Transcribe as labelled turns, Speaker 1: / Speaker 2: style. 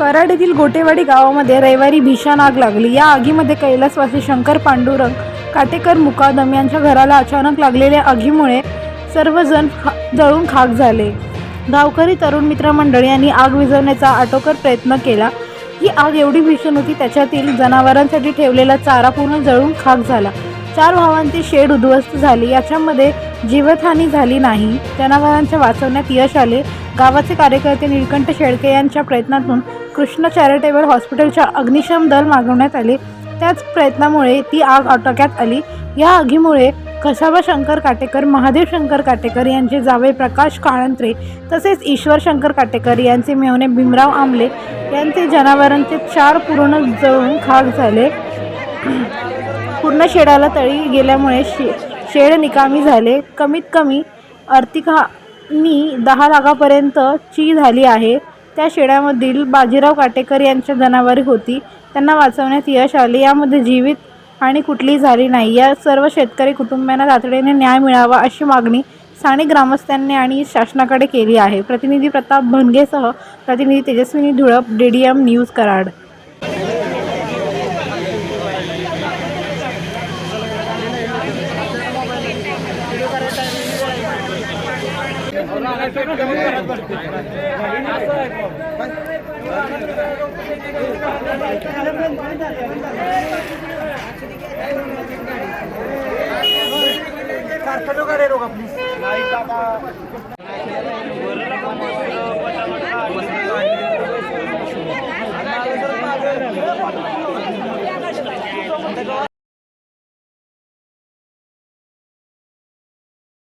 Speaker 1: कराड येथील गोटेवाडी गावामध्ये रविवारी भीषण आग लागली. या आगीमध्ये कैलासवासी शंकर पांडुरंग काटेकर मुकादम यांच्या घराला अचानक लागलेल्या आगीमुळे सर्वजण खा जळून खाक झाले. गावकरी तरुण मित्रमंडळ यांनी आग विझवण्याचा आटोकर प्रयत्न केला. ही आग एवढी भीषण होती त्याच्यातील जनावरांसाठी ठेवलेला चारा पूर्ण जळून खाक झाला. चार भावांची शेड उद्ध्वस्त झाली. याच्यामध्ये जीवितहानी झाली नाही. जनावरांच्या वाचवण्यात यश आले. गावाचे कार्यकर्ते निळकंठ शेळके यांच्या प्रयत्नातून कृष्ण चॅरिटेबल हॉस्पिटलच्या अग्निशम दल मागवण्यात आले. त्याच प्रयत्नामुळे ती आग आटोक्यात आली. या आगीमुळे कसाबा शंकर काटेकर महादेव शंकर काटेकर यांचे जावे प्रकाश काळंत्रे तसेच ईश्वर शंकर काटेकर यांचे मेवणे भीमराव आमले यांचे जनावरांचे चार पूर्ण जळून खाक झाले. पूर्ण शेडाला तळी गेल्यामुळे शे शेड निकामी झाले. कमीत कमी आर्थिक मी दहा लाखापर्यंतची झाली आहे. त्या शेळ्यामधील बाजीराव काटेकर यांच्या जनावरे होती. त्यांना वाचवण्यात यश आले. यामध्ये जीवित आणि कुठलीही झाली नाही. या सर्व शेतकरी कुटुंबियांना तातडीने न्याय मिळावा अशी मागणी स्थानिक ग्रामस्थांनी आणि शासनाकडे केली आहे. प्रतिनिधी प्रताप भनगेसह प्रतिनिधी Tejaswini Dhulap D D M news Karad
Speaker 2: नाही